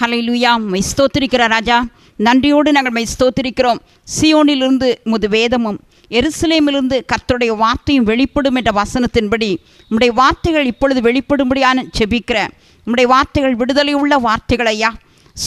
ஹalleluya my ஸ்தோத்திரிக்கிற ராஜா. நன்றியோடு நாங்கள் my ஸ்தோத்திரிக்கிறோம். சியோனிலிருந்து முது வேதமும் எருசலேமிலிருந்து கர்த்தருடைய வார்த்தையும் வெளிப்படும் என்ற வசனத்தின்படி உம்முடைய வார்த்தைகள் இப்பொழுது வெளிப்படும்படியான செபிக்கிற உம்முடைய வார்த்தைகள் விடுதலை உள்ள வார்த்தைகள் ஐயா.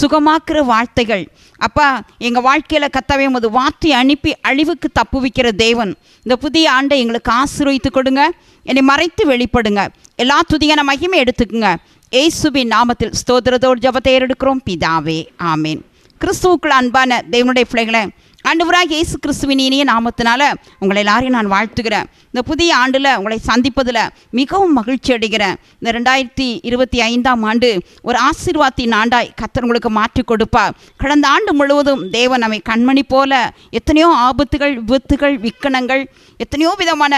சுகமாக்குற வார்த்தைகள். அப்பா எங்கள் வாழ்க்கையில் கத்தவே உமது வார்த்தை அனுப்பி அழிவுக்கு தப்புவிக்கிற தேவன். இந்த புதிய ஆண்டை எங்களுக்கு ஆசீர்வதித்து கொடுங்க. என்னை மறைத்து வெளிப்படுங்க. எல்லா துதியான மகிமை எடுத்துக்குங்க. ஏசுபின் நாமத்தில் ஸ்தோத்திரத்தோடு ஜபத்தை ஏறெடுக்கிறோம். பிதாவே ஆமேன். கிறிஸ்துவுக்குள் அன்பான தேவனுடைய பிள்ளைகளை ஆண்டவராக இயேசு கிறிஸ்துவின் இனிய நாமத்தினால உங்களை எல்லாரையும் நான் வாழ்த்துகிறேன். இந்த புதிய ஆண்டில் உங்களை சந்திப்பதில் மிகவும் மகிழ்ச்சி அடைகிறேன். இந்த ரெண்டாயிரத்தி இருபத்தி ஐந்தாம் ஆண்டு ஒரு ஆசீர்வாதத்தின் ஆண்டாய் கத்தர் உங்களுக்கு மாற்றி கொடுப்பார். கடந்த ஆண்டு முழுவதும் தேவன் நம்மை கண்மணி போல எத்தனையோ ஆபத்துகள் விபத்துகள் விக்கணங்கள் எத்தனையோ விதமான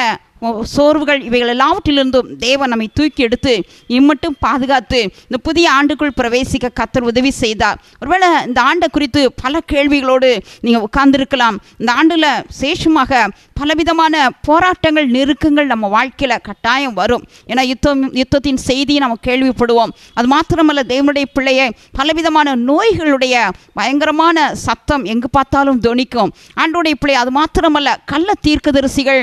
சோர்வுகள் இவைகள் எல்லாவற்றிலிருந்தும் தேவன் நம்மை தூக்கி எடுத்து இம்மட்டும் பாதுகாத்து இந்த புதிய ஆண்டுக்குள் பிரவேசிக்க கத்தர் உதவி செய்தார். ஒருவேளை இந்த ஆண்டை குறித்து பல கேள்விகளோடு நீங்கள் உட்கார்ந்துருக்கலாம். இந்த ஆண்டில் சேஷமாக பலவிதமான போராட்டங்கள் நெருக்கங்கள் நம்ம வாழ்க்கையில் கட்டாயம் வரும். ஏன்னா யுத்தம் யுத்தத்தின் செய்தியை நம்ம கேள்விப்படுவோம். அது மாத்திரமல்ல தேவனுடைய பிள்ளையை பலவிதமான நோய்களுடைய பயங்கரமான சத்தம் எங்கு பார்த்தாலும் தொனிக்கும் ஆண்டோடைய பிள்ளை அது மாத்திரமல்ல கள்ள தீர்க்கதரிசிகள்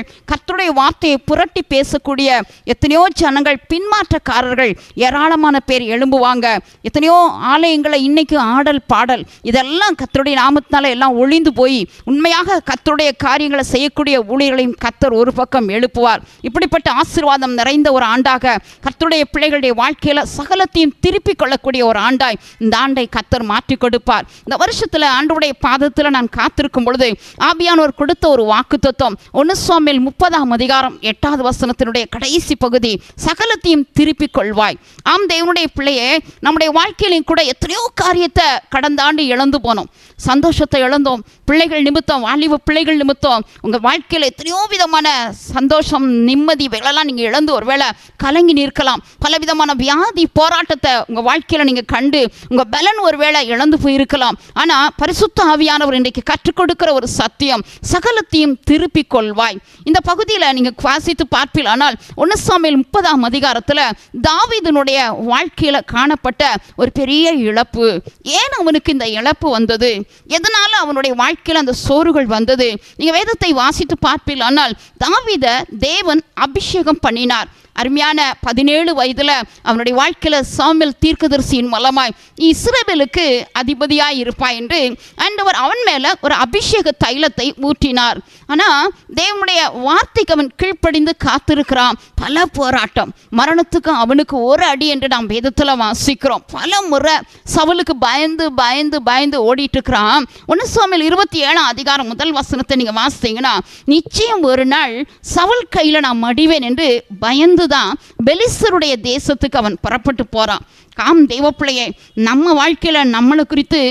வார்த்தை வார்த்தையை புரட்டி பேசக்கூடிய எத்தனையோ ஜனங்கள் பின்மாற்றக்காரர்கள் ஏராளமான பேர் எழும்புவாங்க. எத்தனையோ ஆலயங்களை இன்னைக்கு ஆடல் பாடல் இதெல்லாம் கத்தருடைய நாமத்தினால எல்லாம் ஒளிந்து போய் உண்மையாக கத்தருடைய காரியங்களை செய்யக்கூடிய ஊழியர்களையும் கத்தர் ஒரு பக்கம் எழுப்புவார். இப்படிப்பட்ட ஆசீர்வாதம் நிறைந்த ஒரு ஆண்டாக கத்தருடைய பிள்ளைகளுடைய வாழ்க்கையில் சகலத்தையும் திருப்பிக் கொள்ளக்கூடிய ஒரு ஆண்டாய் இந்த ஆண்டை கத்தர் மாற்றி கொடுப்பார். இந்த வருஷத்தில் ஆண்டுடைய பாதத்தில் நான் காத்திருக்கும் பொழுது ஆபியானோர் கொடுத்த ஒரு வாக்கு தத்துவம் ஒன்று சுவாமியில் முப்பதாம் அதிகாரம் எட்டாவது வசனத்தினுடைய கடைசி பகுதி சகலத்தையும் திருப்பிக் கொள்வாய். ஆம் தேவனுடைய பிள்ளையே நம்முடைய வாழ்க்கையிலையும் கூட எத்தனையோ காரியத்தை கடந்த ஆண்டு இழந்து போனோம். சந்தோஷத்தை இழந்தோம். பிள்ளைகள் நிமித்தம் வாலிப பிள்ளைகள் நிமித்தம். உங்கள் வாழ்க்கையில் எத்தனையோ விதமான சந்தோஷம் நிம்மதி இவைகளெல்லாம் நீங்கள் இழந்து ஒருவேளை கலங்கி நிற்கலாம். பலவிதமான வியாதி போராட்டத்தை உங்கள் வாழ்க்கையில் நீங்கள் கண்டு உங்கள் பலன் ஒருவேளை இழந்து போயிருக்கலாம். ஆனால் பரிசுத்த ஆவியானவர் இன்றைக்கு கற்றுக் கொடுக்கிற ஒரு சத்தியம் சகலத்தையும் திருப்பிக் கொள்வாய். இந்த பகுதியில் நீங்கள் வாசித்து பார்ப்பீர்கள் ஆனால் ஒன்று சாமியில் முப்பதாம் அதிகாரத்தில் தாவிதனுடைய வாழ்க்கையில் காணப்பட்ட ஒரு பெரிய இழப்பு. ஏன் அவனுக்கு இந்த இழப்பு வந்தது? எதனால அவனுடைய வாழ்க்கையில் அந்த சோறுகள் வந்தது? நீங்கள் வேதத்தை வாசித்து பார்ப்பீர்கள். ஆனால் தாவித தேவன் அபிஷேகம் பண்ணினார். அருமையான பதினேழு வயதில் அவனுடைய வாழ்க்கையில் சாமியல் தீர்க்கதரிசியின் மூலமாய் நீ அதிபதியாக இருப்பாய் என்று ஆண்டவர் அவன் மேலே ஒரு அபிஷேக தைலத்தை ஊற்றினார். ஆனால் தேவனுடைய வார்த்தைக்கு அவன் கீழ்ப்படிந்து காத்திருக்கிறான். பல போராட்டம். மரணத்துக்கும் அவனுக்கு ஒரு அடி என்று நாம் வேதத்தில் வாசிக்கிறோம். பல முறை சவலுக்கு பயந்து பயந்து பயந்து ஓடிட்டு இருக்கிறான் ஒன்று சுவாமியில் இருபத்தி ஏழாம் அதிகாரம் முதல் வசனத்தை நீங்கள் வாசித்தீங்கன்னா நிச்சயம் ஒரு நாள் சவல் கையில் நான் மடிவேன் என்று பயந்து தான் பெலிஸ்தருடைய தேசத்துக்கு அவன் புறப்பட்டு போகிறான் காம் தெய்வப்பிள்ளையே நம்ம வாழ்க்கையில் நம்மளை குறித்து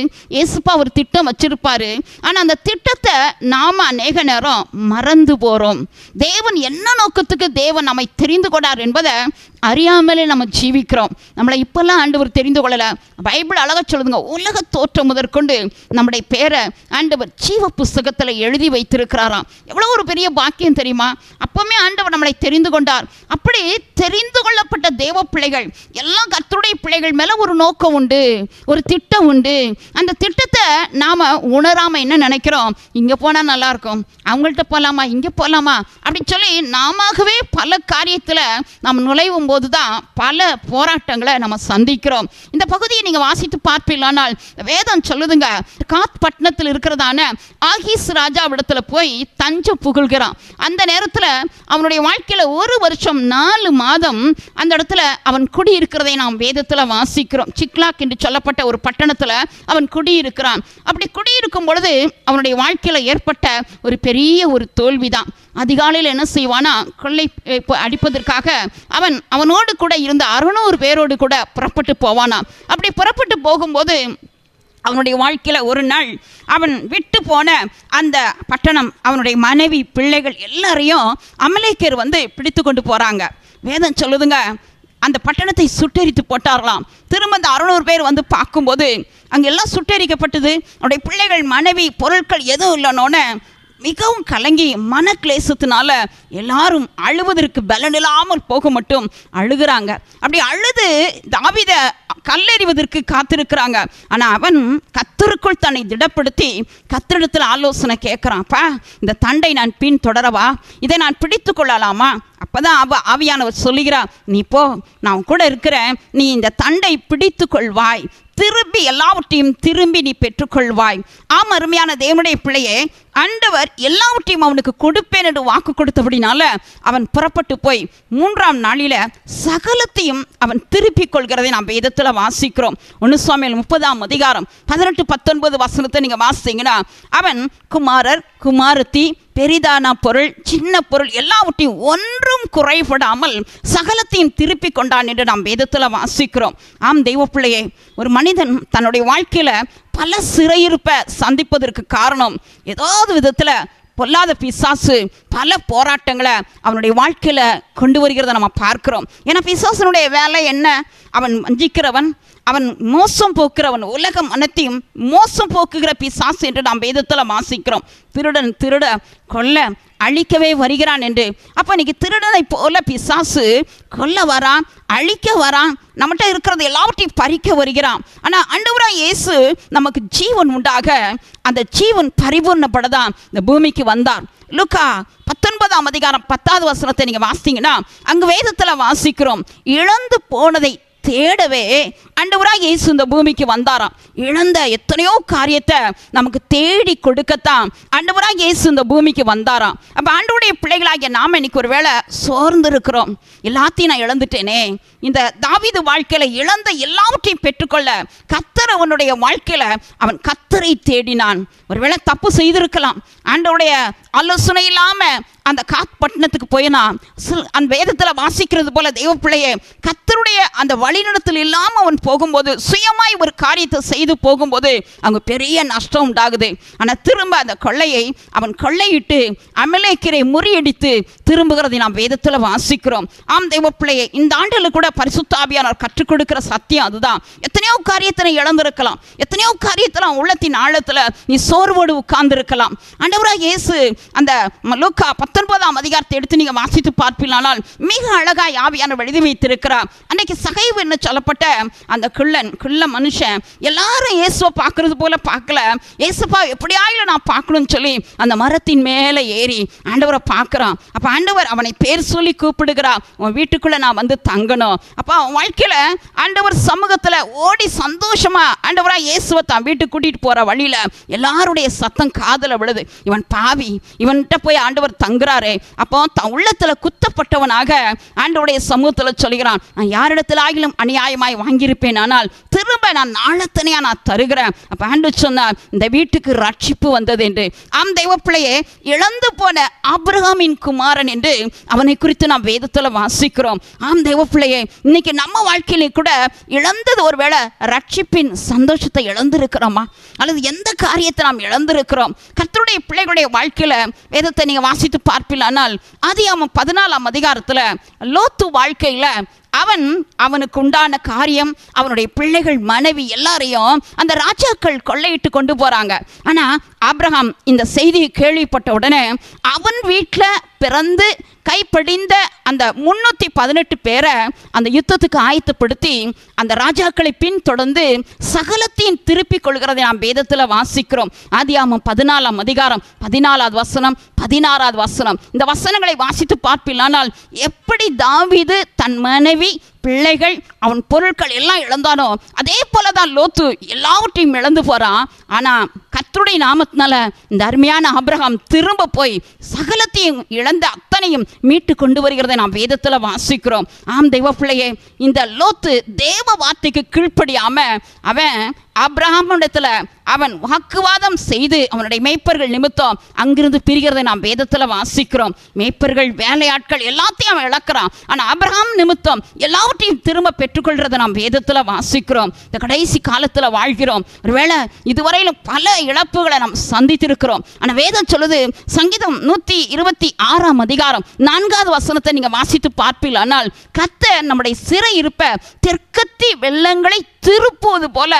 ஏசுப்பா ஒரு திட்டம் வச்சிருப்பாரு. ஆனால் அந்த திட்டத்தை நாம் அநேக நேரம் மறந்து போகிறோம் தேவன் என்ன நோக்கத்துக்கு தேவன் நம்மை தெரிந்து கொண்டார் என்பதை அறியாமலே நம்ம ஜீவிக்கிறோம். நம்மளை இப்போல்லாம் ஆண்டவர் தெரிந்து கொள்ளலை. பைபிள் அழகாக சொல்லுதுங்க உலக தோற்றம் முதற்கொண்டு நம்முடைய பேரை ஆண்டவர் ஜீவ புஸ்தகத்தில் எழுதி வைத்திருக்கிறாராம். எவ்வளோ ஒரு பெரிய பாக்கியம் தெரியுமா? அப்போவுமே ஆண்டவர் நம்மளை தெரிந்து கொண்டார். அப்படி தெரிந்து கொள்ளப்பட்ட தேவ பிள்ளைகள் எல்லாம் பிள்ளைகள் பிள்ளைகள் மேலே ஒரு நோக்கம் உண்டு ஒரு திட்டம் உண்டு. அந்த திட்டத்தை நாம் உணராமல் என்ன நினைக்கிறோம்? இங்கே போனால் நல்லாயிருக்கும். அவங்கள்ட்ட போகலாமா இங்கே போகலாமா அப்படின்னு சொல்லி நாமவே பல காரியத்தில் நம்ம நுழைவும் போது தான் பல போராட்டங்களை நம்ம சந்திக்கிறோம். இந்த பகுதியை நீங்கள் வாசித்து பார்ப்பீங்களானால் வேதம் சொல்லுதுங்க காத் பட்டணத்தில் இருக்கிறதான ராஜா ராஜாவிடத்தில் போய் தஞ்சம் புகழ்கிறான் அந்த நேரத்தில் அவனுடைய வாழ்க்கையில் ஒரு வருஷம் நாலு மாதம் அந்த இடத்துல அவன் குடியிருக்கிறதை நாம் வேதத்தில் வாசிக்கிறோம். சிக்லாக் என்று சொல்லப்பட்ட ஒரு பட்டணத்தில் அவன் குடியிருக்கிறான். அப்படி குடியிருக்கும் பொழுது அவனுடைய வாழ்க்கையில் ஏற்பட்ட ஒரு பெரிய ஒரு தோல்விதான். அதிகாலையில் என்ன செய்வானா கொள்ளை அடிப்பதற்காக அவன் அவனோடு கூட இருந்த அறுநூறு பேரோடு கூட புறப்பட்டு போவானா அப்படி புறப்பட்டு போகும்போது அவனுடைய வாழ்க்கையில் ஒரு நாள் அவன் விட்டு போன அந்த பட்டணம் அவனுடைய மனைவி பிள்ளைகள் எல்லாரையும் அமலேக்கர் வந்து பிடித்து கொண்டு போகிறாங்க வேதம் சொல்லுதுங்க அந்த பட்டணத்தை சுட்டெரித்து போட்டார்களாம். திரும்ப அந்த அறுநூறு பேர் வந்து பார்க்கும்போது அங்கே எல்லாம் சுட்டெரிக்கப்பட்டது. அவருடைய பிள்ளைகள் மனைவி பொருட்கள் எதுவும் இல்லைனோன்னு மிகவும் கலங்கி மன கிளேசத்தினால எல்லாரும் அழுவதற்கு பலன் இல்லாமல் போக மட்டும் அழுகிறாங்க. அப்படி அழுது தாவித கல்லெறிவதற்கு காத்திருக்கிறாங்க. ஆனால் அவன் கத்தருக்குள் தன்னை திடப்படுத்தி கத்தரிடத்தில் ஆலோசனை கேட்குறான்ப்பா இந்த தண்டை நான் பின் தொடரவா? இதை நான் பிடித்து கொள்ளலாமா? அப்பதான் அவ ஆவியானவர் சொல்லுகிறா நீ போ நான் கூட இருக்கிறேன். நீ இந்த தண்டை பிடித்து கொள்வாய். திரும்பி எல்லாவற்றையும் திரும்பி நீ பெற்றுக்கொள்வாய் ஆம் அருமையான தேவனுடைய பிள்ளையே ஆண்டவர் எல்லாவற்றையும் அவனுக்கு கொடுப்பேன் என்று வாக்கு கொடுத்தபடினால அவன் புறப்பட்டு போய் மூன்றாம் நாளில சகலத்தையும் அவன் திருப்பிக் கொள்கிறதை நாம் வேதத்தில் வாசிக்கிறோம். ஒன்று சுவாமியில் முப்பதாம் அதிகாரம் பதினெட்டு பத்தொன்பது வசனத்தை நீங்கள் வாசித்தீங்கன்னா அவன் குமாரர் குமாரத்தி பெரிதான பொருள் சின்ன பொருள் எல்லாவற்றையும் ஒன்றும் குறைபடாமல் சகலத்தையும் திருப்பி கொண்டான் என்று நாம் வேதத்தில் வாசிக்கிறோம். ஆம் தெய்வ பிள்ளையை ஒரு மனிதன் தன்னுடைய வாழ்க்கையில் பல சிறையிருப்பை சந்திப்பதற்கு காரணம். ஏதாவது விதத்தில் பொல்லாத பிசாசு பல போராட்டங்களை அவனுடைய வாழ்க்கையில் கொண்டு வருகிறத நம்ம பார்க்குறோம். ஏன்னா பிசாசனுடைய வேலை என்ன? அவன் வஞ்சிக்கிறவன் அவன் மோசம் போக்குறவன் உலகம் அனைத்தையும் மோசம் போக்குகிற பிசாசு என்று நாம் வேதத்தில் வாசிக்கிறோம். திருடன் திருட கொல்ல அழிக்கவே வருகிறான் என்று. அப்போ இன்னைக்கு திருடனை போல பிசாசு கொல்ல வரான் அழிக்க வரான் நம்மகிட்ட இருக்கிறது எல்லாவற்றையும் பறிக்க வருகிறான். ஆனால் அண்டவராக இயேசு நமக்கு ஜீவன் உண்டாக அந்த ஜீவன் பரிபூர்ணப்படதான் இந்த பூமிக்கு வந்தார். லுக்கா பத்தொன்பதாம் அதிகாரம் பத்தாவது வசனத்தை நீங்கள் வாசித்தீங்கன்னா அங்கே வேதத்தில் வாசிக்கிறோம் இழந்து போனதை தேடவே அண்டவராக இயேசு இந்த பூமிக்கு வந்தாராம். இழந்த எத்தனையோ காரியத்தை நமக்கு தேடி கொடுக்கத்தான் அண்டவராக இயேசு இந்த பூமிக்கு வந்தாராம். அப்போ ஆண்டவருடைய பிள்ளைகளாகிய நாம் இன்னைக்கு ஒரு வேளை சோர்ந்து இருக்கிறோம் எல்லாத்தையும் நான் இழந்துட்டேனே. இந்த தாவீது வாழ்க்கையில் இழந்த எல்லாவற்றையும் பெற்றுக்கொள்ள கத்தர் அவனுடைய வாழ்க்கையில் அவன் கத்தரை தேடினான். ஒருவேளை தப்பு செய்திருக்கலாம். ஆண்டவுடைய ஆலோசனை இல்லாமல் அந்த காத் பட்டணத்துக்கு போயினா அந்த வேதத்தில் வாசிக்கிறது போல தெய்வ பிள்ளையே கத்தருடைய அந்த வழிநடத்தல் இல்லாமல் அவன் போகும்போது சுயமாய் ஒரு காரியத்தை செய்து போகும்போது அவங்க பெரிய நஷ்டம் உண்டாகுது. ஆனால் திரும்ப அந்த கொள்ளையை அவன் கொள்ளையிட்டு அமலேக்கரை முறியடித்து திரும்புகிறதை நாம் வேதத்தில் வாசிக்கிறோம். ஆம் தெய்வ பிள்ளையே இந்த ஆண்டில் கூட பரிசுத்தாபியானவர் கற்றுக் கொடுக்கிற சத்தியம் அதுதான். எத்தனையோ காரியத்தை இழந்திருக்கலாம். எத்தனையோ காரியத்தில் உள்ளத்தின் ஆழத்தில் நீ சோர்வோடு உட்கார்ந்திருக்கலாம். ஆண்டவராக இயேசு அந்த லூக்கா பத்தொன்பதாம் அதிகாரத்தை எடுத்து நீங்கள் வாசித்து பார்ப்பீங்களானால் மிக அழகாய் ஆவியானவர் எழுதி வைத்திருக்கிறார். அன்னைக்கு சகைவு என்று சொல்லப்பட்ட அந்த குள்ளன் குள்ள மனுஷன் எல்லாரும் இயேசுவை பார்க்கறது போல பார்க்கல. இயேசுப்பா எப்படியாயில நான் பார்க்கணும்னு சொல்லி அந்த மரத்தின் மேலே ஏறி ஆண்டவரை பார்க்குறான். அப்போ ஆண்டவர் அவனை பேர் சொல்லி கூப்பிடுகிறா உன் வீட்டுக்குள்ளே நான் வந்து தங்கணும். அப்போ அவன் வாழ்க்கையில் ஆண்டவர் சமூகத்தில் ஓடி சந்தோஷமா ஆண்டவராக இயேசுவை தான் வீட்டுக்கு கூட்டிகிட்டு போகிற வழியில் எல்லாருடைய சத்தம் காதில் விழுது. இவன் பாவி இவன்கிட்ட போய் ஆண்டவர் தங்குறாரே. அப்போ உள்ளத்தில் குத்தப்பட்டவனாக ஆண்டவருடைய சமூகத்தில் சொல்கிறான் நான் யாரிடத்தில் ஆகிலும் அநியாயமாய் வாங்கியிருப்பேன் ஆனால் திரும்ப நான் நாளத்தனையாக நான் தருகிறேன். அப்போ ஆண்டு சொன்னார் இந்த வீட்டுக்கு ரட்சிப்பு வந்தது என்று. ஆம் தெய்வ பிள்ளையே இழந்து போன அப்ரஹாமின் குமாரன் என்று அவனை குறித்து நாம் வேதத்தில் வாசிக்கிறோம். ஆம் தெய்வ பிள்ளையே இன்னைக்கு நம்ம வாழ்க்கையிலே கூட இழந்தது ஒருவேளை ரட்சிப்பின் சந்தோஷத்தை இழந்திருக்கிறோமா? அல்லது எந்த காரியத்தை நாம் இழந்திருக்கிறோம்? கர்த்தருடைய பிள்ளைகளுடைய வாழ்க்கையில் வேதத்தை நீங்கள் வாசித்து பார்ப்பில்லானால் அது அவன் பதினாலாம் அதிகாரத்தில் லோத்து வாழ்க்கையில் அவன் அவனுக்கு உண்டான காரியம் அவனுடைய பிள்ளைகள் மனைவி எல்லாரையும் அந்த ராஜாக்கள் கொள்ளையிட்டு கொண்டு போகிறாங்க ஆனால் ஆப்ரஹாம் இந்த செய்தியை கேள்விப்பட்ட உடனே அவன் வீட்டில் பிறந்து கைப்படிந்த அந்த முன்னூற்றி பதினெட்டு பேரை அந்த யுத்தத்துக்கு ஆயத்தப்படுத்தி அந்த ராஜாக்களை பின்தொடர்ந்து சகலத்தையும் திருப்பிக் கொள்கிறதை நாம் வேதத்தில் வாசிக்கிறோம். ஆதியாமம் பதினாலாம் அதிகாரம் பதினாலாவது வசனம் பதினாறாவது வசனம். இந்த வசனங்களை வாசித்து பார்ப்பில்லானால் எப்படி தாவீது தன் மனைவி பிள்ளைகள் அவன் பொருட்கள் எல்லாம் இழந்தானோ அதே போல தான் லோத்து எல்லாவற்றையும் இழந்து போகிறான் ஆனால் கர்த்தருடைய நாமத்தினால இந்த அருமையான அபிரகம் திரும்ப போய் சகலத்தையும் இழந்த அத்தனையும் மீட்டு கொண்டு வருகிறதை நாம் வேதத்தில் வாசிக்கிறோம். ஆம் தெய்வ பிள்ளையே இந்த லோத்து தேவ வார்த்தைக்கு கீழ்ப்படியாம அவன் ஆபிரகாமிடத்தில் அவன் வாக்குவாதம் செய்து அவனுடைய மேய்ப்பர்கள் நிமித்தம் அங்கிருந்து பிரிகிறதை நாம் வேதத்தில் வாசிக்கிறோம். மேய்ப்பர்கள் வேலையாட்கள் எல்லாத்தையும் அவன் இழக்கிறான். ஆனால் அப்ரஹாம் நிமித்தம் எல்லாவற்றையும் திரும்ப பெற்றுக்கொள்றதை நாம் வேதத்தில் வாசிக்கிறோம். இந்த கடைசி காலத்தில் வாழ்கிறோம். ஒருவேளை இதுவரையிலும் பல இழப்புகளை நாம் சந்தித்திருக்கிறோம். ஆனால் வேதம் சொல்லுது சங்கீதம் நூற்றி இருபத்தி ஆறாம் அதிகாரம் நான்காவது வசனத்தை நீங்கள் வாசித்து பார்ப்பீர்கள். ஆனால் கத்த நம்முடைய சிறை இருப்ப தெற்கத்தி வெள்ளங்களை திருப்புவது போல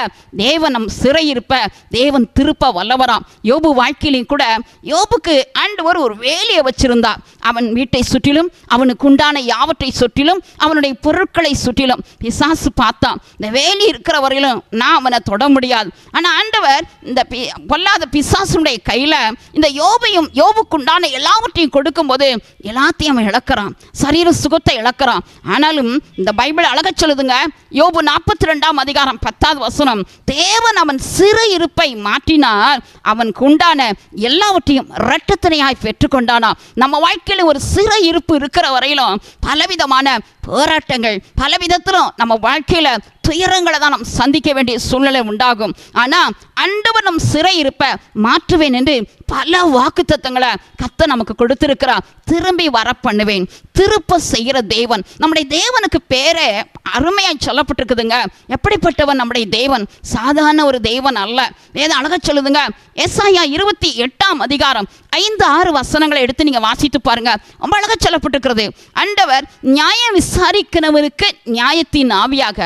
தேவன் நம் சிறையிருப்ப தேவன் திருப்ப வல்லவராம். யோபு வாழ்க்கையிலையும் கூட யோபுக்கு ஆண்டவர் ஒரு வேலையை வச்சிருந்தா அவன் வீட்டை சுற்றிலும் அவனுக்கு உண்டான யாவற்றை சுற்றிலும் அவனுடைய பொருட்களை சுற்றிலும் பிசாசு பார்த்தான். இந்த வேலி இருக்கிற வரையிலும் நான் அவனை தொட முடியாது. ஆனால் ஆண்டவர் இந்த பி பொல்லாத பிசாசுடைய கையில் இந்த யோபையும் யோபுக்குண்டான எல்லாவற்றையும் கொடுக்கும்போது எல்லாத்தையும் அவன் இழக்கிறான். சரீர சுகத்தை இழக்கிறான். ஆனாலும் இந்த பைபிள் அழகச் சொல்லுதுங்க. யோபு நாற்பத்தி ரெண்டாம் அதிகாரம் பத்தாவது வசனம் தேவன் அவன் சிறு இருப்பை மாற்றினார். அவனுக்கு உண்டான எல்லாவற்றையும் இரட்டத்தினையாய் பெற்றுக்கொண்டானா. நம்ம வாழ்க்கையில் ஒரு சிறு இருப்பு இருக்கிற வரையிலும் பலவிதமான போராட்டங்கள் பலவிதத்திலும் நம்ம வாழ்க்கையில் துயரங்களை தான் நாம் சந்திக்க வேண்டிய சூழ்நிலை உண்டாகும். ஆனால் அண்டவன் நம் சிறை இருப்ப மாற்றுவேன் என்று பல வாக்குத்தத்தங்களை கத்த நமக்கு கொடுத்திருக்கிறார். திரும்பி வர பண்ணுவேன் திருப்ப செய்கிற தேவன். நம்முடைய தேவனுக்கு பேரே அருமையாக சொல்லப்பட்டிருக்குதுங்க. எப்படிப்பட்டவன் நம்முடைய தேவன்? சாதாரண ஒரு தேவன் அல்ல. ஏதோ அழக சொல்லுதுங்க. எஸ்ஐயா இருபத்தி எட்டாம் அதிகாரம் ஐந்து ஆறு வசனங்களை எடுத்து நீங்க வாசித்து பாருங்க. ரொம்ப அழகாக சொல்லப்பட்டிருக்கிறது. அண்டவர் நியாயம் விசாரிக்கிறவருக்கு நியாயத்தின் ஆவியாக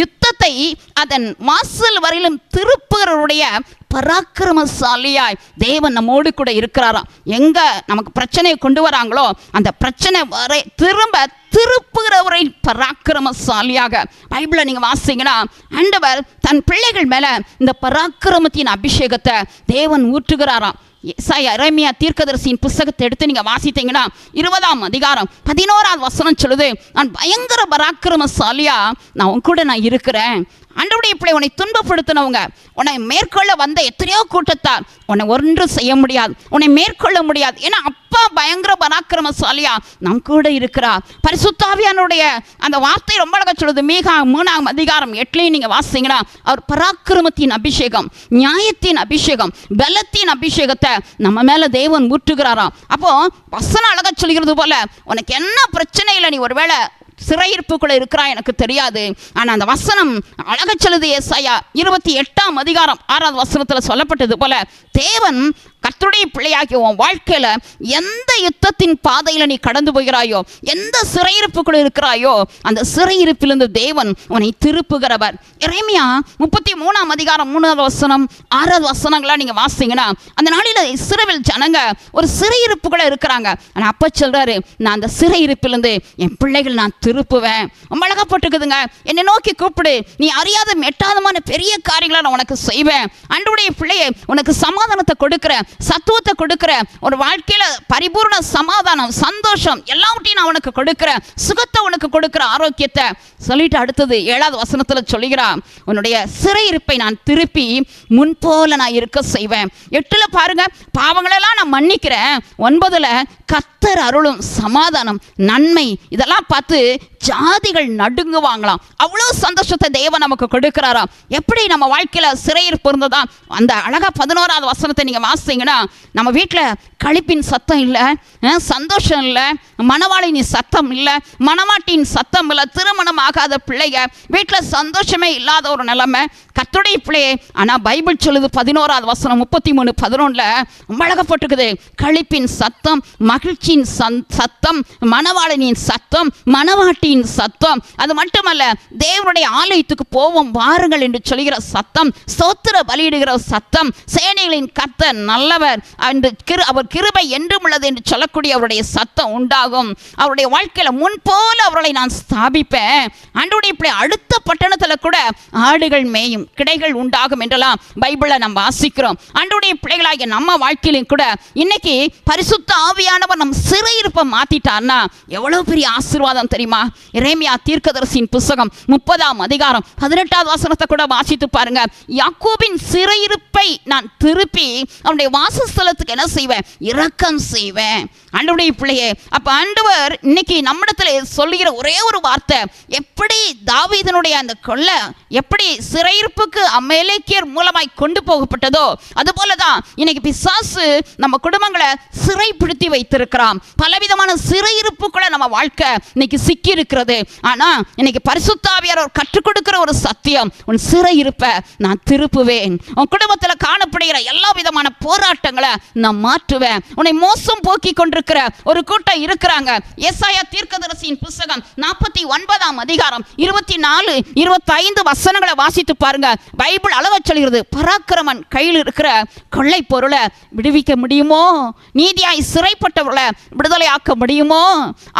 யுத்தத்தை அதன் வாசல் வரையிலும் திருப்புகிறவருடைய பராக்கிரமசாலியாய் தேவன் நம்மோடு கூட இருக்கிறாராம். எங்க நமக்கு பிரச்சனையை கொண்டு வராங்களோ அந்த பிரச்சனை வரை திரும்ப திருப்புகிறவரை பராக்கிரமசாலியாக. பைபிளை நீங்கள் வாசிங்கன்னா ஆண்டவர் தன் பிள்ளைகள் மேலே இந்த பராக்கிரமத்தின் அபிஷேகத்தை தேவன் ஊற்றுகிறாராம். ஏசாயா இறைமையா தீர்க்கதரிசியின் புஸ்தகத்தை எடுத்து நீங்கள் வாசித்தீங்கன்னா இருபதாம் அதிகாரம் பதினோராவது வசனம் சொல்லுது நான் பயங்கர பராக்கிரமசாலியா நான் உன் கூட நான் இருக்கிறேன். ஆண்டவருடைய பிள்ளை உன்னை துன்பப்படுத்தினவங்க. உன்னை மேற்கொள்ள வந்த எத்தனையோ கூட்டத்தார் உன்னை ஒன்றும் செய்ய முடியாது. உன்னை மேற்கொள்ள முடியாது. ஏன்னா அப்பா பயங்கர பராக்கிரமசாலியா நம் கூட இருக்கிறார். பரிசுத்தாவியானுடைய அந்த வார்த்தை ரொம்ப அழகா சொல்லுது. மீகா மூணாம் அதிகாரம் எட்லையும் நீங்கள் வாசிங்கன்னா அவர் பராக்கிரமத்தின் அபிஷேகம் நியாயத்தின் அபிஷேகம் பலத்தின் அபிஷேகத்தை நம்ம மேலே தேவன் ஊற்றுகிறாராம். அப்போ வசனம் அழகா சொல்கிறது போல உனக்கு என்ன பிரச்சனை இல்லை நீ ஒருவேளை சிறையிருப்புக்குள்ள இருக்கிறா எனக்கு தெரியாது. ஆனால் அந்த வசனம் அழக சொல்லுது ஏசாயா இருபத்தி எட்டாம் அதிகாரம் ஆறாவது வசனத்தில் சொல்லப்பட்டது போல தேவன் கர்த்தருடைய பிள்ளையாகிய உன் வாழ்க்கையில் எந்த யுத்தத்தின் பாதையில் நீ கடந்து போகிறாயோ எந்த சிறையிருப்புக்குள்ள இருக்கிறாயோ அந்த சிறையிருப்பிலிருந்து தேவன் உன்னை திருப்புகிறவர். இறைமையா முப்பத்தி மூணாம் அதிகாரம் மூணாவது வசனம் ஆறாவது வசனங்களாக நீங்கள் வாசிங்கன்னா அந்த நாளில் சிறவில் ஜனங்க ஒரு சிறையிருப்புக்குள்ள இருக்கிறாங்க. ஆனால் அப்போ சொல்றாரு நான் அந்த சிறையிருப்பிலிருந்து என் பிள்ளைகள் நான் திருப்புவேன். ரொம்ப அழகா போட்டுக்குதுங்க என்னை நோக்கி கூப்பிடு. நீ அறியாத எட்டாதமான பெரிய காரியங்களை நான் உனக்கு செய்வேன். அன்றுடைய பிள்ளையை உனக்கு சமாதானத்தை கொடுக்குற சத்துவத்தை கொடுக்குற ஒரு வாழ்க்கையில் பரிபூர்ண சமாதானம் சந்தோஷம் எல்லாவற்றையும் நான் உனக்கு கொடுக்குறேன். சுகத்தை உனக்கு கொடுக்குற ஆரோக்கியத்தை. சொல்லிட்டு அடுத்தது ஏழாவது வசனத்தில் சொல்லுகிறா உன்னுடைய சிறையிருப்பை நான் திருப்பி முன்போல நான் இருக்க செய்வேன். எட்டுல பாருங்க பாவங்களெல்லாம் நான் மன்னிக்கிறேன். ஒன்பதில் கத்தர் அருளும் சமாதானம் நன்மை. இதெல்லாம் பார்த்து ஜாதிகள் நடுங்குவாங்களாம். அவ்வளோ சந்தோஷத்தை தேவன் நமக்கு கொடுக்குறாராம். எப்படி நம்ம வாழ்க்கையில் சிறையிருப்பு இருந்ததா அந்த அழகாக பதினோராவது வசனத்தை நீங்கள் வாசிங்கன்னா நம்ம வீட்டில் களிப்பின் சத்தம் இல்லை சந்தோஷம் இல்லை மணவாளினின் சத்தம் இல்லை மணவாட்டியின் சத்தம் இல்லை திருமணம் ஆகாத பிள்ளைங்க வீட்டில் சந்தோஷமே இல்லாத ஒரு நிலைமை கத்துடைய பிள்ளையே ஆனால் பைபிள் சொல்லுது பதினோராவது வசனம் முப்பத்தி மூணு பதினொன்றில் அழகப்பட்டுக்குது களிப்பின் சத்தம் மகிழ்ச்சியின் சந் சத்தம் மணவாளனின் சத்தம் மணவாட்டியின் சத்தம். அது மட்டுமல்ல தேவனுடைய ஆலயத்துக்கு போவோம் வாருங்கள் என்று சொல்கிற சத்தம் சோத்திர பலியிடுகிற சத்தம் சேனைகளின் கத்த நல்லவர் என்று கிரு அவர் கிருபை என்றும் உள்ளது என்று சொல்லக்கூடிய அவருடைய சத்தம் உண்டாகும். அவருடைய வாழ்க்கையில் முன்போல் அவர்களை நான் ஸ்தாபிப்பேன். அன்றுடைய இப்படி அடுத்த பட்டணத்தில் கூட ஆடுகள் மேயும். கிடைகள் உண்டாகும் என்றெல்லாம் பைபிளில் நம்ம வாசிக்கிறோம். ஆண்டவருடைய பிள்ளைகளாகிய நம்ம வாழ்க்கையிலும் கூட இன்னைக்கு பரிசுத்த ஆவியானவர் நம் சிறையிருப்பை மாத்திட்டார்னா எவ்வளவு பெரிய ஆசீர்வாதம் தெரியுமா? இறைமையா தீர்க்கதரிசியின் புஸ்தகம் முப்பதாம் அதிகாரம் பதினெட்டாவது வாசனத்தை கூட வாசித்து பாருங்க. யாக்கோபின் சிறையிருப்பை நான் திருப்பி அவனுடைய வாசஸ்தலத்துக்கு என்ன செய்வேன்? இரக்கம் செய்வேன். ஆண்டவருடைய பிள்ளையே அப்போ ஆண்டவர் இன்னைக்கு நம்மிடத்தில் சொல்லுகிற ஒரே ஒரு வார்த்தை எப்படி தாவீதனுடைய அந்த கொள்ளை எப்படி சிறையிருப்புக்கு அமேலேக்கியர் மூலமாய் கொண்டு போகப்பட்டதோ அதுபோல தான் இன்னைக்கு பிசாசு நம்ம குடும்பங்களை சிறைப்படுத்தி வைத்திருக்கிறான். பலவிதமான சிறையிருப்புக்குள்ள நம்ம வாழ்க்கை இன்னைக்கு சிக்கி இருக்கிறது ஆனால் இன்னைக்கு பரிசுத்தாவியார் அவர் கற்றுக் கொடுக்கிற ஒரு சத்தியம் உன் சிறையிருப்பை நான் திருப்புவேன். உன் குடும்பத்தில் காணப்படுகிற எல்லா விதமான போராட்டங்களை நான் மாற்றுவேன். உன்னை மோசம் போக்கி கொண்டு இருக்கிற ஒரு கூட்டம் இருக்கிறாங்க. எஸ்ஐயா தீர்க்கதரிசியின் புஸ்தகம் நாற்பத்தி ஒன்பதாம் அதிகாரம் இருபத்தி நாலு இருபத்தைந்து வசனங்களை வாசித்து பாருங்க. பைபிள் அளவ சொல்கிறது பராக்கிரமன் கையில் இருக்கிற கொள்ளை பொருளை விடுவிக்க முடியுமோ? நீதியாய் சிறைப்பட்டவர்களை விடுதலை ஆக்க முடியுமோ?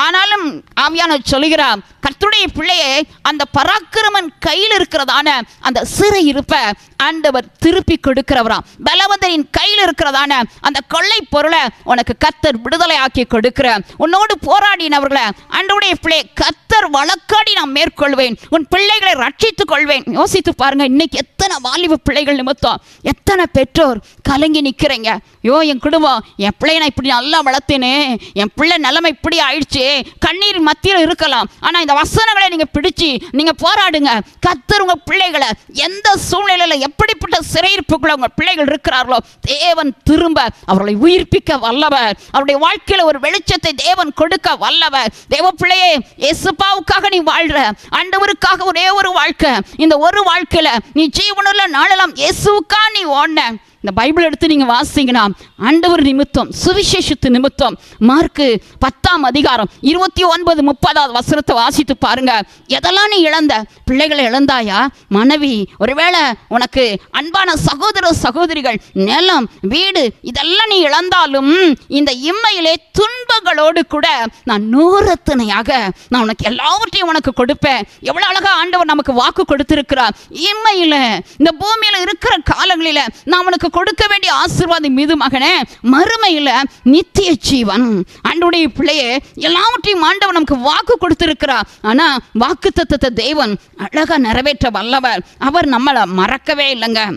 ஆனாலும் ஆவியான சொல்கிறார் கர்த்துடைய பிள்ளையே அந்த பராக்கிரமன் கையில் இருக்கிறதான அந்த சிறை இருப்ப ஆண்டவர் திருப்பி கொடுக்கிறவராம். பலவந்தரின் கையில் இருக்கிறதான அந்த கொள்ளை பொருளை உனக்கு கத்தர் விடுதலை ஆக்கி கொடுக்கிற. உன்னோடு போராடினவர்களை ஆண்டவருடைய பிள்ளை கத்தர் வழக்காடி நான் மேற்கொள்வேன். உன் பிள்ளைகளை ரட்சித்துக் கொள்வேன். யோசித்து பாருங்க இன்னைக்கு எத்தனை வாலிப பிள்ளைகள் நிமித்தம் எத்தனை பெற்றோர் கலங்கி நிற்கிறீங்க யோ என் குடும்பம் என் பிள்ளைய நான் இப்படி நல்லா வளர்த்தினே. என் பிள்ளை நிலைமை இப்படி ஆயிடுச்சு. கண்ணீர் மத்தியில் இருக்கலாம். ஆனால் இந்த வசனங்களை நீங்கள் பிடிச்சு நீங்கள் போராடுங்க. கத்தர் உங்கள் பிள்ளைகளை எந்த சூழ்நிலையில் எப்படிப்பட்ட சிறையிருப்புக்குள்ள உங்கள் பிள்ளைகள் இருக்கிறார்களோ தேவன் திரும்ப அவர்களை உயிர்ப்பிக்க வல்லவர். அவருடைய வாழ்க்கை வாழ்க்கையில் ஒரு வெளிச்சத்தை தேவன் கொடுக்க வல்லவர் தேவ பிள்ளையே எசுப்பாவுக்காக நீ வாழ்ற. ஆண்டவருக்காக ஒரே ஒரு வாழ்க்கை. இந்த ஒரு வாழ்க்கையில நீ ஜீவனுள்ள நாளெல்லாம் இயேசுவுக்கா நீ ஓடின. இந்த பைபிள் எடுத்து நீங்கள் வாசிங்கன்னா ஆண்டவர் நிமித்தம் சுவிசேஷத்து நிமித்தம் மார்க்கு பத்தாம் அதிகாரம் இருபத்தி ஒன்பது முப்பதாவது வசனத்தை வாசித்து பாருங்க. எதெல்லாம் நீ இழந்த? பிள்ளைகளை இழந்தாயா? மனைவி ஒருவேளை உனக்கு அன்பான சகோதர சகோதரிகள் நிலம் வீடு இதெல்லாம் நீ இழந்தாலும் இந்த இம்மையிலே துன்பங்களோடு கூட நான் நூறத்தனையாக நான் உனக்கு எல்லாவற்றையும் உனக்கு கொடுப்பேன். எவ்வளோ அழகா ஆண்டவர் நமக்கு வாக்கு கொடுத்திருக்கிறார். இம்மையில் இந்த பூமியில் இருக்கிற காலங்களில் நான் உனக்கு கொடுக்க வேண்டிய ஆசீர்வாதம் மீது மகனே மறுமையில் நித்திய ஜீவன். அன்றுடைய பிள்ளையே எல்லாவற்றையும் ஆண்டவர் நமக்கு வாக்கு கொடுத்திருக்கிறார். ஆனா வாக்கு தத்தத்தை தேவன் அழகா நிறைவேற்ற வல்லவர். அவர் நம்மளை மறக்கவே இல்லைங்க.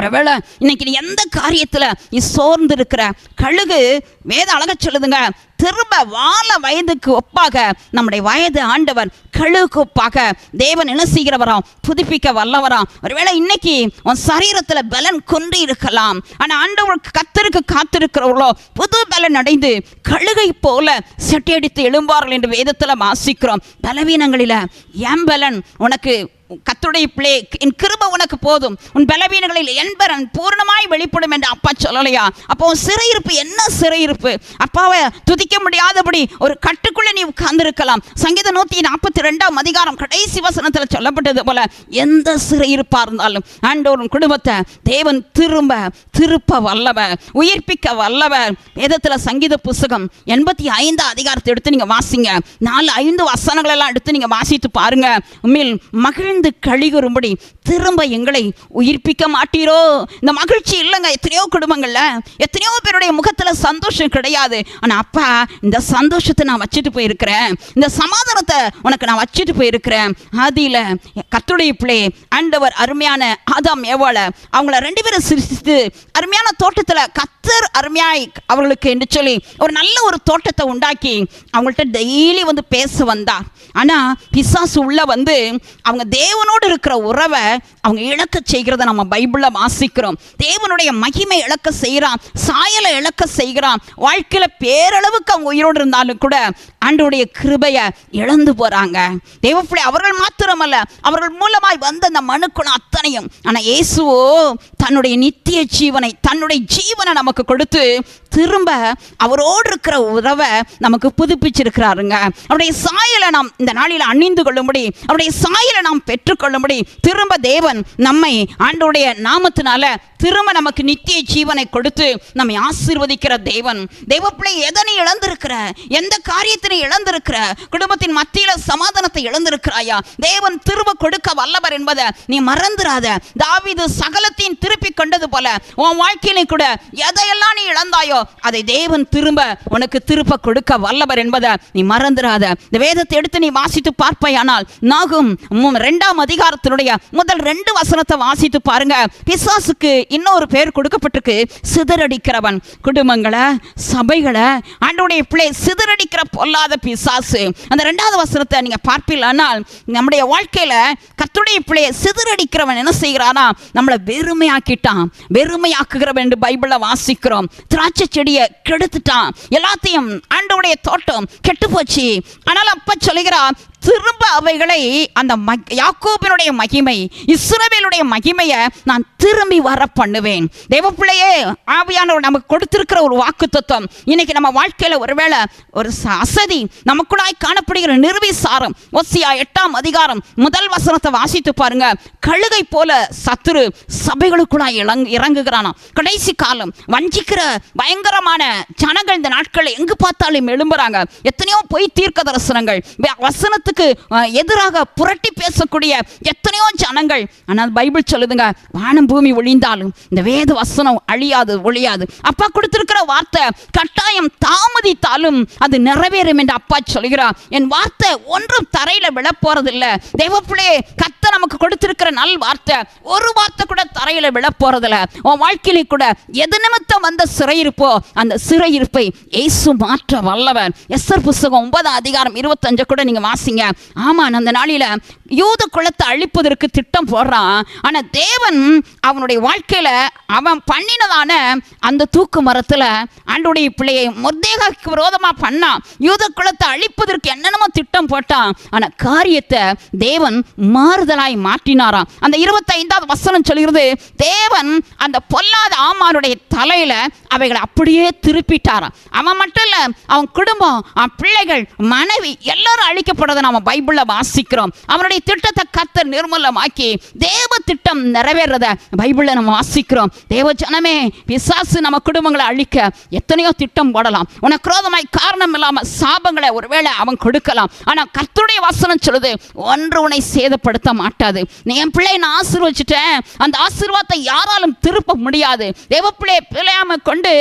ஒருவேளை இன்னைக்கு நீ எந்த காரியத்தில் நீ சோர்ந்து இருக்கிற கழுகு வேத அழக சொல்லுதுங்க. திரும்ப வாழ வயதுக்கு ஒப்பாக நம்முடைய வயது ஆண்டவர் கழுகுக்கு ஒப்பாக தேவன் என்ன செய்கிறவராம்? புதுப்பிக்க வல்லவராம். ஒருவேளை இன்னைக்கு உன் சரீரத்தில் பலன் கொண்டு இருக்கலாம். ஆனால் ஆண்டவருக்கு கத்தருக்கு காத்திருக்கிறவர்களோ புது பலன் அடைந்து கழுகை போல செட்டியடித்து எழும்பார்கள் என்று வேதத்தில் வாசிக்கிறோம். பலவீனங்களில் என் பலன் உனக்கு கத்துடைய பிள்ளை என் கிருப உனக்கு போதும். உன் பலவீனங்களில் என்பரன் பூர்ணமாய் வெளிப்படும் என்று அப்பா சொல்லலையா? அப்போ உன் சிறையிருப்பு என்ன சிறையிருப்பு? அப்பாவை துதிக்க முடியாதபடி ஒரு கட்டுக்குள்ளே நீ உட்கார்ந்திருக்கலாம். சங்கீத நூற்றி நாற்பத்தி ரெண்டாம் அதிகாரம் கடைசி வசனத்தில் சொல்லப்பட்டது போல எந்த சிறையிருப்பா இருந்தாலும் ஆண்டோரும் உன் குடும்பத்தை தேவன் திரும்ப திருப்ப வல்லவர் உயிர்ப்பிக்க வல்லவர் வேதத்தில் சங்கீத புஸ்தகம் எண்பத்தி ஐந்து அதிகாரத்தை எடுத்து நீங்கள் வாசிங்க. நாலு ஐந்து வசனங்களெல்லாம் எடுத்து நீங்கள் வாசித்து பாருங்க. உண்மையில் மகிழ்ந்து கழிகுறும்படி திரும்ப எங்களை உயிர்ப்பிக்க மாட்டீரோ? இந்த மகிழ்ச்சி இல்லைங்க. எத்தனையோ குடும்பங்கள்ல எத்தனையோ பேருடைய முகத்தில் சந்தோஷம் கிடையாது. ஆனால் அப்பா இந்த சந்தோஷத்தை நான் வச்சுட்டு போயிருக்கிறேன். இந்த சமாதானத்தை உனக்கு நான் வச்சுட்டு போயிருக்கிறேன். ஆதியில் கத்துடைய பிள்ளை ஆண்டவர் அருமையான ஆதாம் ஏவால அவங்கள ரெண்டு பேரும் சிரித்து அருமையான தோட்டத்தில் கத்தர் அருமையாய் அவர்களுக்கு என்று சொல்லி ஒரு நல்ல ஒரு தோட்டத்தை உண்டாக்கி அவங்கள்ட்ட டெய்லி வந்து பேச வந்தார் ஆனால் பிசாசு உள்ள வந்து அவங்க தேவனோடு இருக்கிற உறவை அவங்க இழக்க செய்கிறத நம்ம பைபிளில் வாசிக்கிறோம். தேவனுடைய மகிமை இழக்க செய்கிறான் சாயலை இழக்க செய்கிறான். வாழ்க்கையில் பேரளவுக்கு அவங்க உயிரோடு இருந்தாலும் கூட ஆண்டோடைய கிருபையை இழந்து போகிறாங்க தேவப்பிள்ளை அவர்கள் மாத்திரமல்ல அவர்கள் மூலமாய் வந்த அந்த மனுக்குணம் அத்தனையும். ஆனால் இயேசுவோ தன்னுடைய நித்திய ஜீவனை தன்னுடைய ஜீவனை நமக்கு கொடுத்து திரும்ப அவரோடு இருக்கிற உறவை நமக்கு புதுப்பிச்சிருக்கிறாருங்க. அவருடைய சாயலை நாம் இந்த நாளில் அணிந்து கொள்ளும்படி அவருடைய சாயலை நாம் பெற்றுக்கொள்ளும்படி திரும்ப தேவன் நம்மை ஆண்டோடைய நாமத்தினால திரும்ப நமக்கு நித்திய ஜீவனை கொடுத்து நம்மை ஆசீர்வதிக்கிற தேவன். தேவப்பிள்ளை எதனை இழந்திருக்கிற? எந்த காரியத்தை நீ இழந்திருக்கிற குடும்பத்தின் மத்தியில சமாதானத்தை இழந்திருக்கிறாயா? தேவன் திரும்ப கொடுக்க வல்லவர் என்பதை நீ மறந்துடாத தாவிது சகலத்தையும் திருப்பி கொண்டது போல உன் வாழ்க்கையிலே கூட எதையெல்லாம் நீ இழந்தாயோ அதை தேவன் திரும்ப உனக்கு திருப்ப கொடுக்க வல்லவர் என்பதை நீ மறந்துடாத இந்த வேதத்தை எடுத்து நீ வாசித்து பார்ப்பையானால் நாகும் ரெண்டாம் அதிகாரத்தினுடைய முதல் ரெண்டு வசனத்தை வாசித்து பாருங்க. பிசாசுக்கு இன்னொரு பேர் கொடுக்கப்பட்டிருக்கு சிதறடிக்கிறவன். குடும்பங்களை சபைகளை ஆண்டோடைய பிள்ளை சிதறடிக்கிற இல்லாத பிசாசு. அந்த ரெண்டாவது வசனத்தை நீங்க பார்ப்பீங்களானால் நம்முடைய வாழ்க்கையில கத்துடைய பிள்ளையை சிதறடிக்கிறவன் என்ன செய்கிறானா? நம்மளை வெறுமையாக்கிட்டான். வெறுமையாக்குகிறவன் என்று பைபிள வாசிக்கிறோம். திராட்சை செடியை கெடுத்துட்டான். எல்லாத்தையும் ஆண்டவுடைய தோட்டம் கெட்டு போச்சு ஆனால் அப்ப சொல்லுகிறான் திரும்ப அவைகளை அந்த யாக்கோபினுடைய மகிமை இஸ்ரவேலுடைய மகிமையை நான் திரும்பி வர பண்ணுவேன் தேவப்பிள்ளையே ஆவியானவர் நமக்கு கொடுத்திருக்கிற ஒரு வாக்கு தத்துவம் இன்னைக்கு நம்ம வாழ்க்கையில ஒருவேளை ஒரு அசதி நமக்குள்ளாய் காணப்படுகிற நிர்விசாரம் ஒசியா எட்டாம் அதிகாரம் முதல் வசனத்தை வாசித்து பாருங்க. கழுகை போல சத்துரு சபைகளுக்குள்ளாய் இறங்கு இறங்குகிறானாம். கடைசி காலம் வஞ்சிக்கிற பயங்கரமான ஜனங்கள் இந்த நாட்களில் எங்கு பார்த்தாலும் எழும்புறாங்க. எத்தனையோ பொய் தீர்க்க தரிசனங்கள் வசனத்தை சத்தியத்துக்கு எதிராக புரட்டி பேசக்கூடிய எத்தனையோ ஜனங்கள். ஆனால் பைபிள் சொல்லுதுங்க வானம் பூமி ஒழிந்தாலும் இந்த வேத வசனம் அழியாது ஒழியாது. அப்பா கொடுத்திருக்கிற வார்த்தை கட்டாயம் தாமதித்தாலும் அது நிறைவேறும் என்று அப்பா சொல்கிறார். என் வார்த்தை ஒன்றும் தரையில விழ போறதில்லை தேவப்பிள்ளையே கத்த நமக்கு கொடுத்திருக்கிற நல் வார்த்தை ஒரு வார்த்தை கூட தரையில விழ போறதில்ல உன் வாழ்க்கையில கூட எது நிமித்தம் வந்த சிறையிருப்போ அந்த சிறையிருப்பை இயேசு மாற்ற வல்லவர். எஸ்ஆர் புஸ்தகம் ஒன்பதாம் அதிகாரம் இருபத்தஞ்சு கூட நீங்க வாசிங்க. ஆமா அந்த நாளில யூத குலத்தை அழிப்பதற்கு திட்டம் போடுறான். ஆனால் தேவன் அவனுடைய வாழ்க்கையில் அவன் பண்ணினதான அந்த தூக்கு மரத்தில் ஆண்டுடைய பிள்ளையை முர்தேகாக்கு விரோதமாக பண்ணான். யூத குலத்தை அழிப்பதற்கு என்னென்னமோ திட்டம் போட்டான். ஆனால் காரியத்தை தேவன் மாறுதலாய் மாற்றினாராம். அந்த இருபத்தைந்தாவது வசனம் சொல்கிறது தேவன் அந்த பொல்லாத ஆமானுடைய தலையில் அவைகளை அப்படியே திருப்பிட்டாராம். அவன் மட்டும் இல்லை அவன் குடும்பம் அவன் பிள்ளைகள் மனைவி எல்லாரும் அழிக்கப்படுறதை நம்ம பைபிளில் வாசிக்கிறோம். அவனுடைய திட்டத்தை கத்தர் நிர்மூலமாக்கி தேவ திட்டம் நிறைவேறத பைபிள்ல நம்ம வாசிக்கிறோம். தேவ ஜனமே பிசாசு நம்ம குடும்பங்களை அழிக்க எத்தனையோ திட்டம் போடலாம். உனக்கு குரோதமாய் காரணம் இல்லாம சாபங்களை ஒருவேளை அவன் கொடுக்கலாம். ஆனா கர்த்தருடைய வசனம் சொல்லுது ஒன்று உன்னை சேதப்படுத்த மாட்டாது. நீ என் பிள்ளை நான் ஆசீர்வச்சிட்டேன். அந்த ஆசீர்வாதத்தை யாராலும் திருப்ப முடியாது. தேவ பிள்ளையை பிள்ளையாம கொண்டு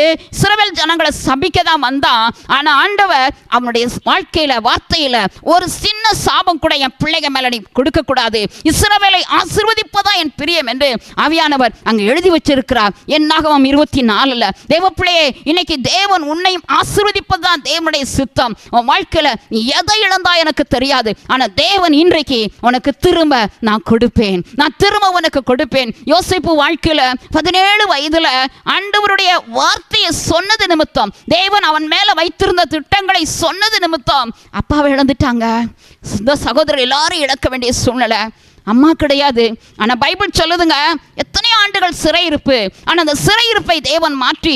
சிறவல் ஜனங்களை சபிக்க தான் வந்தான் ஆனா ஆண்டவர் அவனுடைய வாழ்க்கையில வார்த்தையில ஒரு சின்ன சாபம் கூட என் பிள்ளைங்க மேலே நீ கொடுக்கக்கூடாது. இஸ்ரவேலை ஆசிர்வதிப்பதா என் பிரியம் என்று ஆவியானவர் அங்க எழுதி வச்சிருக்கிறார். என்னாகவும் இருபத்தி நாலுல தேவப்பிள்ளையே இன்னைக்கு தேவன் உன்னையும் ஆசீர்வதிப்பதுதான் தேவனுடைய சித்தம். உன் வாழ்க்கையில நீ எதை இழந்தா எனக்கு தெரியாது. ஆனா தேவன் இன்றைக்கு உனக்கு திரும்ப நான் கொடுப்பேன். நான் திரும்ப உனக்கு கொடுப்பேன். யோசிப்பு வாழ்க்கையில பதினேழு வயதுல ஆண்டவருடைய வார்த்தையை சொன்னது நிமித்தம் தேவன் அவன் மேல வைத்திருந்த திட்டங்களை சொன்னது நிமித்தம் அப்பாவை இழந்துட்டாங்க இந்த சகோதரர் எல்லாரும் இழக்க வேண்டும் வேண்டிய சூழ்நிலை அம்மா கிடையாது. ஆனா பைபிள் சொல்லுதுங்க எத்தனையோ ஆண்டுகள் சிறையிருப்பு ஆனா அந்த சிறையிருப்பை தேவன் மாற்றி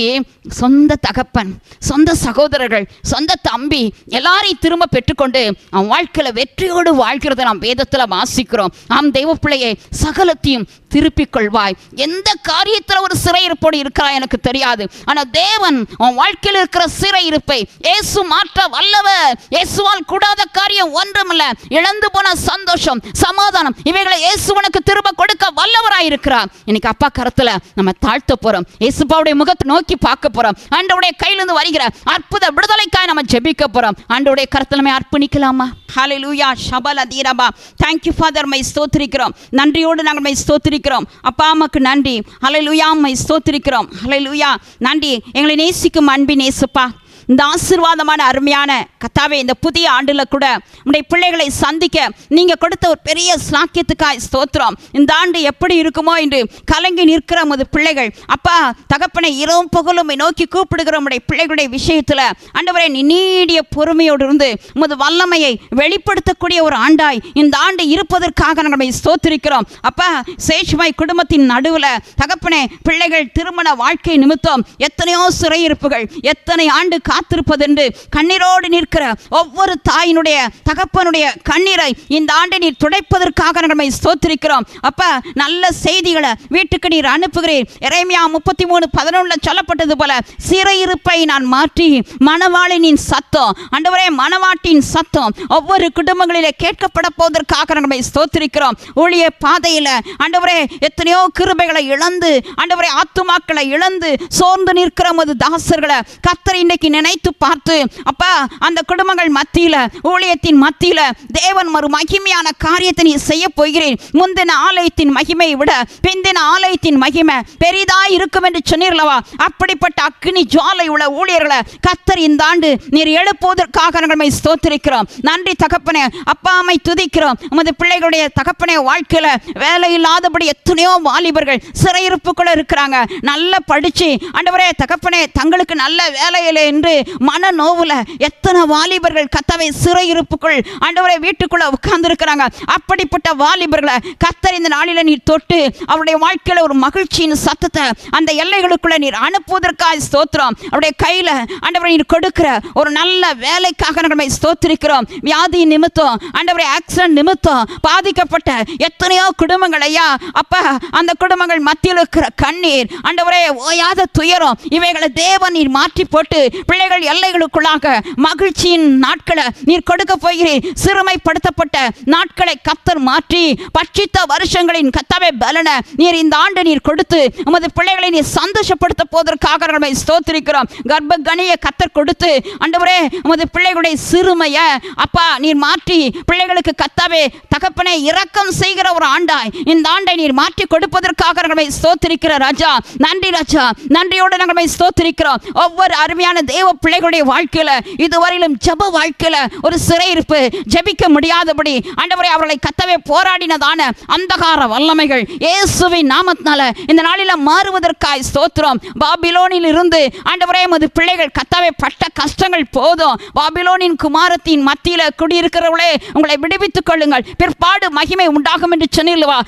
சொந்த தகப்பன் சொந்த சகோதரர்கள் சொந்த தம்பி எல்லாரையும் திரும்ப பெற்றுக்கொண்டு அவன் வாழ்க்கையில வெற்றியோடு வாழ்கிறத நாம் வேதத்துல வாசிக்கிறோம். ஆம் தெய்வ பிள்ளையை சகலத்தையும் திருப்பிக் கொள்வாய். எந்த காரியத்துல ஒரு சிறையிருப்போடு இருக்கிறாய் எனக்கு தெரியாது. ஆனா தேவன் அவன் வாழ்க்கையில் இருக்கிற சிறையிருப்பை இயேசு மாற்ற வல்லவர். இயேசுவால் கூடாத காரியம் ஒன்றுமில்ல. இழந்து போன சந்தோஷம் சமாதானம் இவைகளை இயேசு உனக்கு திரும்ப கொடுக்க வல்லவராயிருக்கிறார். இன்னைக்கு அப்பா கரத்துல நம்ம தாழ்த்த போறோம். இயேசுப்பாவுடைய முகத்தை நோக்கி பார்க்க போறோம். ஆண்டவுடைய கையிலிருந்து வருகிற அற்புத விடுதலைக்காய் நம்ம ஜெபிக்க போறோம். ஆண்டவுடைய கரத்துல நம்ம அர்ப்பணிக்கலாமா? ஹalleluya ஷபல தீரபா தேங்க் யூ ஃபாதர் மை ஸ்தோத்திரிக்கிறோம். நன்றியோடு நாங்கள் மை ஸ்தோத்திரிக்கிறோம். அப்பா அம்மாக்கு நன்றி. ஹலை லூயா மை ஸ்தோத்திரிக்கிறோம். ஹalleluya நன்றி. எங்களை நேசிக்கும் அன்பின் நேசுப்பா இந்த ஆசீர்வாதமான அருமையான கத்தாவே இந்த புதிய ஆண்டுல கூட உடைய பிள்ளைகளை சந்திக்க நீங்க கொடுத்த ஒரு பெரிய சாக்கியத்துக்காய் ஸ்தோத்திரம். இந்த ஆண்டு எப்படி இருக்குமோ என்று கலங்கி நிற்கிற உமது பிள்ளைகள். அப்பா தகப்பனை இரவும் பகலும் நோக்கி கூப்பிடுகிற உடைய பிள்ளைகளுடைய விஷயத்துல அண்டவரை நீடிய பொறுமையோடு இருந்து உமது வல்லமையை வெளிப்படுத்தக்கூடிய ஒரு ஆண்டாய் இந்த ஆண்டு இருப்பதற்காக நம்மை ஸ்தோத்திரிக்கிறோம். அப்பா சேஷ்மாய் குடும்பத்தின் நடுவில் தகப்பனே பிள்ளைகள் திருமண வாழ்க்கை நிமித்தம் எத்தனையோ சிறையிருப்புகள் எத்தனை ஆண்டு காத்திருப்பதென்று கண்ணீரோடு நிற்கிற ஒவ்வொரு தாயினுடைய தகப்பனுடைய கண்ணீரை இந்த ஆண்டு நீர் துடைப்பதற்காக நம்மை ஸ்தோத்திருக்கிறோம். அப்ப நல்ல செய்திகளை வீட்டுக்கு நீர் அனுப்புகிறீர். இறைமையா முப்பத்தி மூணு பதினொன்றுல சொல்லப்பட்டது போல சிறையிருப்பை நான் மாற்றி மணவாளினின் சத்தம். அண்டவரே மணவாட்டின் சத்தம் ஒவ்வொரு குடும்பங்களிலே கேட்கப்பட போவதற்காக நம்மை ஸ்தோத்திருக்கிறோம். ஊழிய பாதையில் அண்டவரே எத்தனையோ கிருபைகளை இழந்து அண்டவரே ஆத்துமாக்களை இழந்து சோர்ந்து நிற்கிற மது தாசர்களை கத்தர் இன்னைக்கு நினைத்து பார்த்து அப்பா அந்த குடும்பங்கள் மத்தியில ஊழியத்தின் மத்தியில தேவன் ஒரு மகிமையான காரியத்தை நீ செய்ய போகிறேன். முந்தின ஆலயத்தின் மகிமையை விட பிந்தின ஆலயத்தின் மகிமை பெரிதாய் இருக்கும் என்று சொன்னீர்களவா? அப்படிப்பட்ட அக்னி ஜுவாலை உள்ள ஊழியர்களை கத்தர் இந்த ஆண்டு நீர் எழுப்புவதற்காக நாங்கள் ஸ்தோத்திரிக்கிறோம். நன்றி தகப்பனே அப்பாமை துதிக்கிறோம். உமது பிள்ளைகளுடைய தகப்பனே வாழ்க்கையில வேலை இல்லாதபடி எத்தனையோ வாலிபர்கள் சிறையிருப்புக்குள்ள இருக்கிறாங்க. நல்லா படிச்சு ஆண்டவரே தகப்பனே தங்களுக்கு நல்ல வேலையில என்று மன நோவுல எத்தனை வாலிபர்கள் கத்தவை சிறையிருப்புக்குள் ஆண்டவரை வீட்டுக்குள்ள உட்கார்ந்து இருக்கிறாங்க அப்படிப்பட்ட வாலிபர்களை கத்தர் இந்த நாளில நீர் தொட்டு அவருடைய வாழ்க்கையில ஒரு மகிழ்ச்சியின் சத்தத்தை அந்த எல்லைகளுக்குள்ள நீர் அனுப்புவதற்காக ஸ்தோத்திரம். அவருடைய கையில ஆண்டவரை நீர் கொடுக்கிற ஒரு நல்ல வேலைக்காக நம்மை ஸ்தோத்திருக்கிறோம். வியாதி நிமித்தம் ஆண்டவரை ஆக்சிடென்ட் நிமித்தம் பாதிக்கப்பட்ட எத்தனையோ குடும்பங்கள் ஐயா அப்ப அந்த குடும்பங்கள் மத்தியில் இருக்கிற கண்ணீர் ஆண்டவரே ஓயாத துயரம் இவைகளை தேவன் நீர் மாற்றி போட்டு பிள்ளைகள் எல்லைகளுக்குள்ளாக மகிழ்ச்சியின் நாட்களை நீர் கொடுக்க போகிறீர். சிறுமைப்படுத்தப்பட்ட நாட்களை கத்தர் மாற்றி பட்சித்த வருஷங்களின் கத்தவை பலன நீர் இந்த ஆண்டு நீர் கொடுத்து உமது பிள்ளைகளை நீர் சந்தோஷப்படுத்த போவதற்காக நம்மை ஸ்தோத்திரிக்கிறோம். கர்ப்ப கனியை கத்தர் கொடுத்து அண்டவரே உமது பிள்ளைகளுடைய சிறுமையை அப்பா நீர் மாற்றி பிள்ளைகளுக்கு கத்தாவே தகப்பனை இரக்கம் செய்கிற ஒரு ஆண்டாய். இந்த ஆண்டை நீர் மாற்றி கொடுப்பதற்காக நம்மை ஸ்தோத்திரிக்கிற ராஜா. நன்றி ராஜா. நன்றியோடு நாங்கள் ஸ்தோத்திரிக்கிறோம். ஒவ்வொரு அருமையான தேவ பிள்ளைகளுடைய வாழ்க்கையில இதுவரையிலும் ஜெப வாழ்க்கையில ஒரு சிறையிருப்பு ஜெபிக்க முடியாதபடி ஆண்டவரை அவர்களை கத்தவே போராடினதான அந்தகார வல்லமைகள் இயேசுவின் நாமத்தினால இந்த நாளில மாறுவதற்காய் ஸ்தோத்திரம். பாபிலோனில் இருந்து ஆண்டவரே எமது பிள்ளைகள் கத்தவே பட்ட கஷ்டங்கள் போதும். பாபிலோனின் குமாரத்தின் மத்தியில குடியிருக்கிறவர்களே உங்களை விடுவித்துக் கொள்ளுங்கள். பிற்பாடு மகிமை உண்டாகும் என்று சொன்னில்வா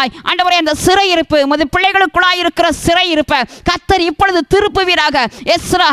ஆய் ஆண்டவரே அந்த சிறையிருப்பு மது பிள்ளைகளுக்குள்ளாய் இருக்கிற சிறையிருப்பை கத்தர் இப்பொழுது திருப்புவீராக. எஸ்ரா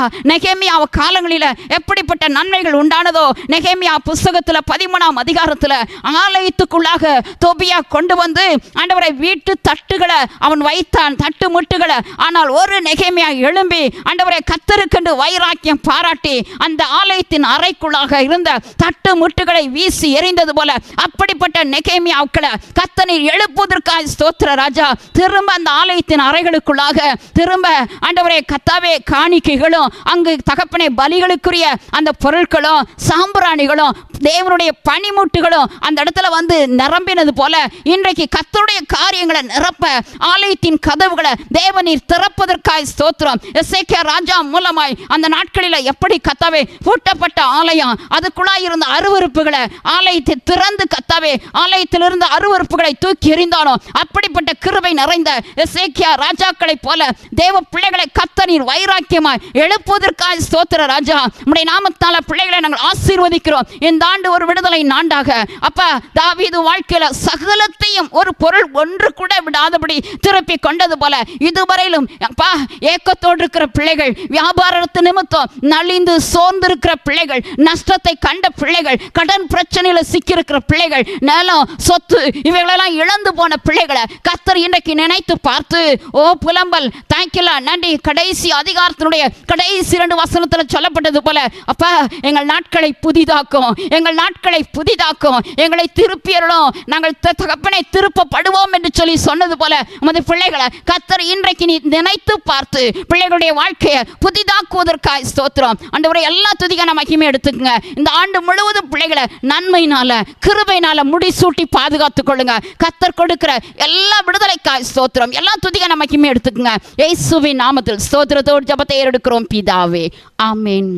நெகேமியா காலங்களில் எப்படிப்பட்ட நன்மைகள் உண்டானதோ நெகேமியா புஸ்தகத்தில் பதிமூணாம் அதிகாரத்தில் ஆலயத்துக்குள்ளாக தோபியா கொண்டு வந்து ஆண்டவரை வீட்டு தட்டுகளை அவன் வைத்தான் தட்டு முட்டுகளை. ஆனால் ஒரு நெகேமியா எழும்பி ஆண்டவரை கத்தருக்கென்று வைராக்கியம் பாராட்டி அந்த ஆலயத்தின் அறைக்குள்ளாக இருந்த தட்டு முட்டுகளை வீசி எறிந்தது போல அப்படிப்பட்ட நெகேமியாக்களை கத்தனில் எழுப்புவதற்காக ஸ்தோத்திர ராஜா. திரும்ப அந்த ஆலயத்தின் அறைகளுக்குள்ளாக திரும்ப ஆண்டவரை கத்தாவே காணிக்கைகளும் அங்கு தகப்பனை பலிகளுக்குரிய அந்த பொருட்களும் சாம்பிராணிகளும் தேவனுடைய பனிமுட்டுகளும் அந்த இடத்துல வந்து நிரம்பினது போல இன்றைக்கு கத்தருடைய காரியங்களை நிரப்ப ஆலயத்தின் கதவுகளை தேவநீர் திறப்பதற்காய் ஸ்தோத்திரம். எஸ்ஐகே ராஜா மூலமாய் அந்த நாட்களில் எப்படி கத்தாவே பூட்டப்பட்ட ஆலயம் அதுக்குள்ளாய் இருந்த அருவருப்புகளை ஆலயத்தை திறந்து கத்தாவே ஆலயத்திலிருந்து அருவருப்புகளை தூக்கி எறிந்தானோ அப்படிப்பட்ட கிருபை நிறைந்த எசேக்கியா ராஜாக்களைப் போல தேவ பிள்ளைகளை கத்த நீர் வைராக்கியமாய் எழுப்புவதற்காக ஸ்தோத்திர ராஜா உம்முடைய நாமத்தால பிள்ளைகளை நாங்கள் ஆசீர்வதிக்கிறோம். இந்த ஆண்டு ஒரு விடுதலை நாண்டாக. அப்பா தாவீது வாழ்க்கையில சகலத்தையும் ஒரு பொருள் ஒன்று கூட விடாதபடி திருப்பி கொண்டது போல இதுவரையிலும் அப்பா ஏக்கத்தோடு இருக்கிற பிள்ளைகள் வியாபாரத்து நிமித்தம் நலிந்து சோர்ந்து இருக்கிற பிள்ளைகள் நஷ்டத்தை கண்ட பிள்ளைகள் கடன் பிரச்சனையில சிக்கியிருக்கிற பிள்ளைகள் நிலம் சொத்து இவைகளெல்லாம் இழந்து போன பிள்ளைகளை கத்தர் இன்றைக்கு நினைத்து பார்த்து ஓ புலம்பல் தேங்க்யூலா நன்றி. கடைசி அதிகாரத்தினுடைய கடைசி இரண்டு வசனத்தில் சொல்லப்பட்டது போல அப்பா எங்கள் நாட்களை புதிதாக்கும் எங்கள் நாட்களை புதிதாக்கும் எங்களை திருப்பியறோம் நாங்கள் தகப்பனை திருப்பப்படுவோம் என்று சொல்லி சொன்னது போல உமது பிள்ளைகளை கத்தர் இன்றைக்கு நீ நினைத்து பார்த்து பிள்ளைகளுடைய வாழ்க்கையை புதிதாக்குவதற்காக ஸ்தோத்திரம். ஆண்டவரை எல்லா துதிக்கான மகிமை எடுத்துக்கங்க. இந்த ஆண்டு முழுவதும் பிள்ளைகளை நன்மையினால கிருபையினால முடிசூட்டி பாதுகாத்துக் கொள்ளுங்க. கத்தர் கொடுக்கிற எல்லா விடுதலைக்காய் ஸ்தோத்திரம். எல்லா துதிக்கான மகிமை எடுத்துக்கங்க. இயேசுவின் நாமத்தில் ஸ்தோத்திரத்தோடு ஜபத்தை ஏறெடுக்கிறோம் பிதாவே. ஆமென்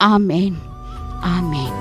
ஆமென் ஆமென்